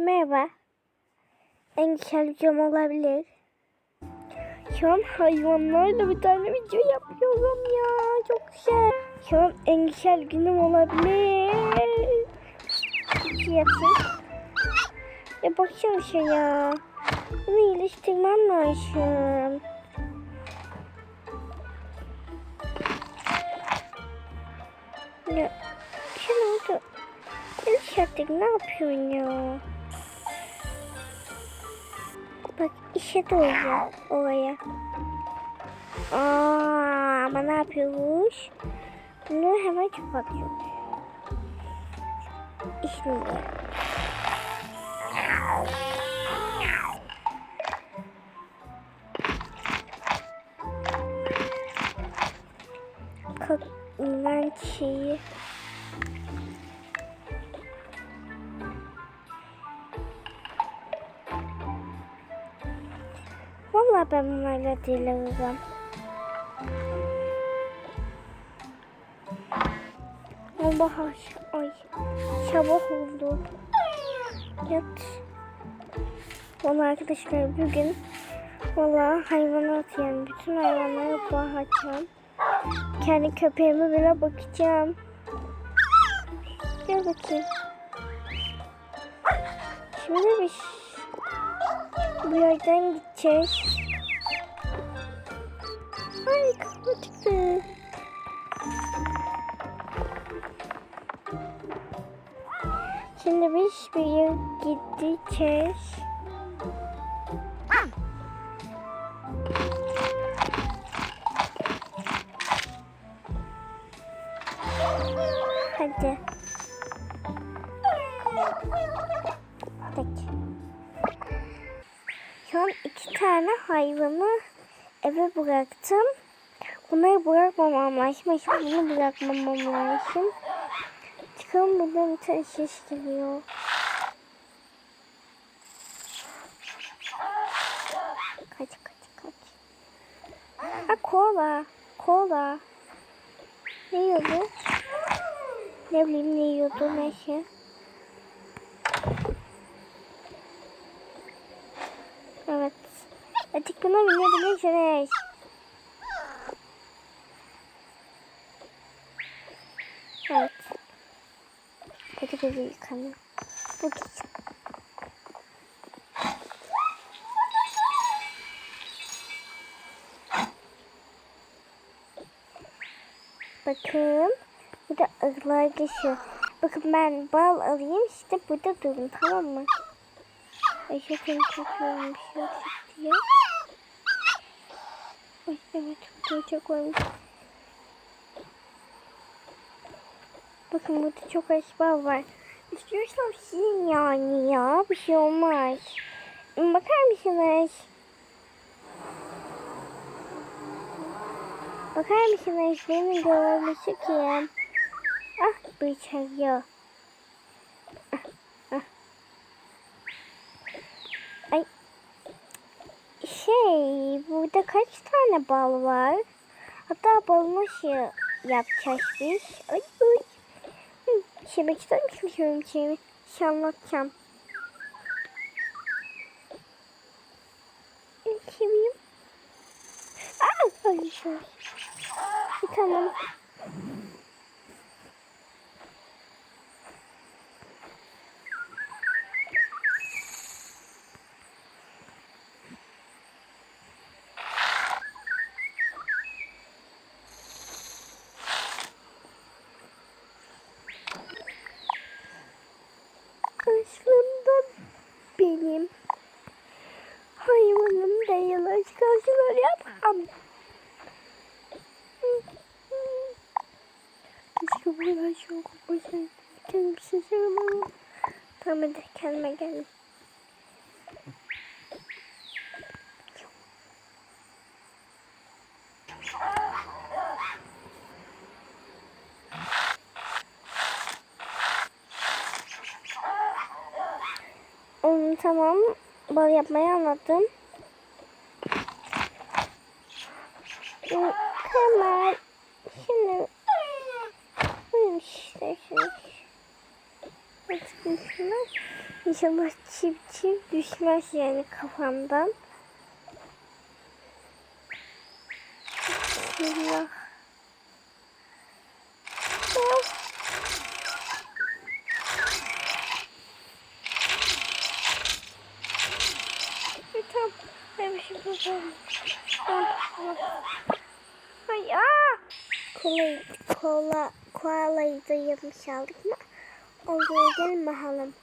Merhaba. En güzel videom olabilir. Şu an hayvanlarla bir tane video yapıyorum ya. Çok güzel. Şu an en güzel günüm olabilir. Bir şey yapayım. Ya bakacağım şey ya. Bunu iyileştirmem lazım. Ya şey ne oldu? Ne yapıyorsun ya? İşe doğru oraya. Aa, ama ne yapıyoruz? Bunu hemen kapatıyoruz. İşte bu. Kalk, ben şeyi... Vallahi ben bunlarla delireceğim. Allah. Ay. Sabah oldu. Yat. Vallahi arkadaşlar bugün Vallahi hayvanat yani bütün hayvanlara bakacağım. Kendi köpeğime bile bakacağım. Gel bakayım. Şimdi biz bu yerden gideceğiz. Ay kapı çıktı. Şimdi biz bir yere gideceğiz. Hadi. Peki. Şu an iki tane hayvanı eve bıraktım. Bunları bırakmamam lazım. Şimdi bunu bırakmamam lazım. Çıkalım buradan bir tane ses geliyor. Kaç kaç kaç. Ha kola. Kola. Ne yiyordu? Ne bileyim ne yiyordu neyse. Evet. Artık buna binebilirsiniz. Evet. Hadi gözü yıkanıyor. Bu geç. Bakın. Bu da ırlar geçiyor. Bakın ben bal alayım işte burada durun tamam mı? Ayşe seni çok yoğun bir şey çıktı ya. Evet burada varmış. Bakın burada çok az bal var. İstiyorsam sizin yani ya bir şey olmaz. Bakar mısınız? Bakar mısınız? Benim görmesi ki. Ah bıçağı. Ah, ah. Ay. Şey burada kaç tane bal var? Hatta bal nasıl yapacağız biz? Ay ay. Hı, Yemek ister misin şöyle şey? Şey anlatacağım. Seveyim. Aa, ay şey. Tamam. Çok başlayayım. Kendimi seçemem ama. Tamam hadi kendime geldim. Um, tamam. Bal yapmayı anlattım. Um, Kemal. Şimdi buyurun işte. Şimdi. Açıkmışsınız. İnşallah çift çift düşmez yani kafamdan. Bismillah. Buradayım. Tamam, tamam. Ay aa! Kola, kola, koalayı da yanlış aldık mı? Olduğu gelin bakalım.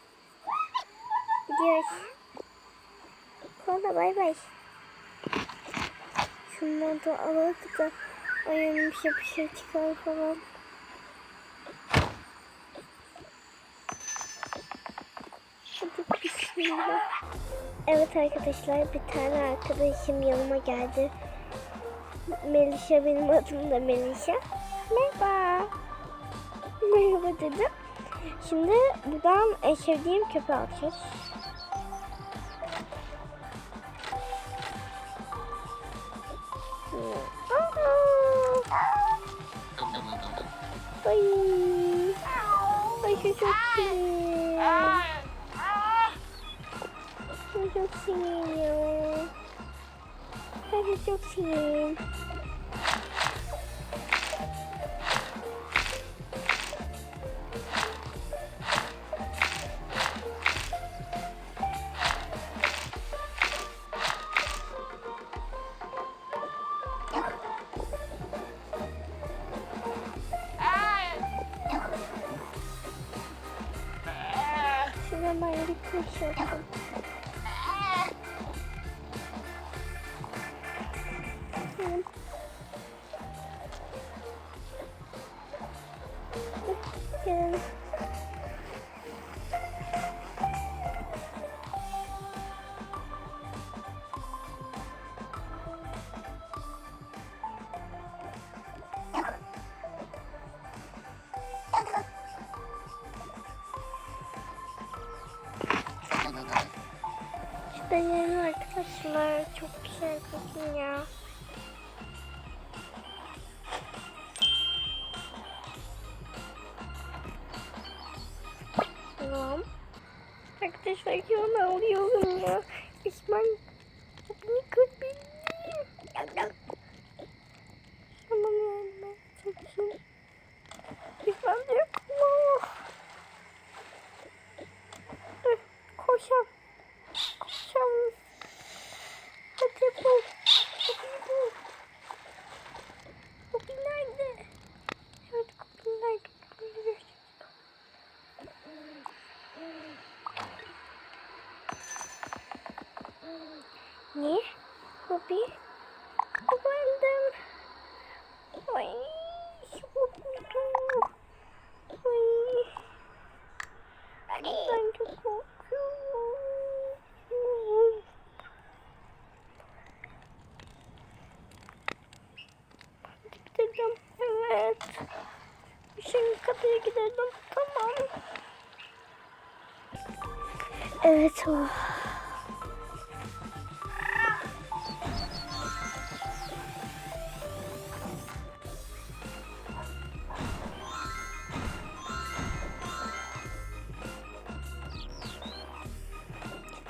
Gidiyoruz. Kola bay bay. Şunları da alalım da ayağımıza bir şey çıkar falan. Hadi bismillah. Evet arkadaşlar bir tane arkadaşım yanıma geldi. Melişa benim adım da Melişa. Merhaba. Merhaba dedim. Şimdi buradan e, sevdiğim köpeği alacağız. Aa! Ay. Ay şu çok iyi. Şu çok sinir ya. Ay şu bir kuş yapayım. Tamam. Yeni arkadaşlar. Çok güzel bakın ya. Tamam. Arkadaşlar şu an alıyorum ya. İsmail kapını kırpayım. Tamam yani. Çok iyi. Dur, Koşam. Koşam. Hadi bul. Kapıyı bul. Kapı nerede? Evet kapı nerede? Kapıyı göster. Ne? Kapı? Kapandım. Ay, çok korktum. Ay. Ben çok korkuyorum. Gidelim. Evet. Şimdi kapıya gidelim. Tamam. Evet. Oh.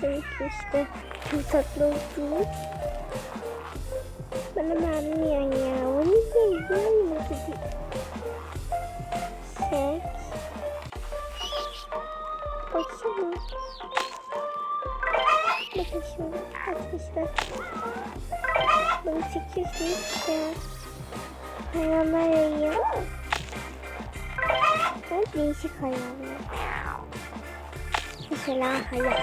Evet işte. Çok tatlı oldu. Bana mermiyen ya. O ne değil mi? Bakayım. Bakın şimdi arkadaşlar. Bunu çekiyorsunuz. Hayvanlar yiyor. Ve değişik hayvanlar. Mesela hayvan.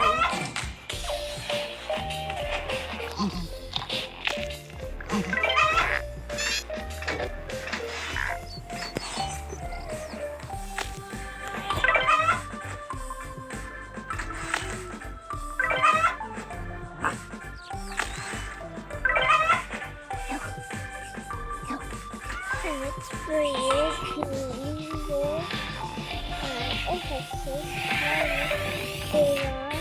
en tatsız. Yani, eyvah.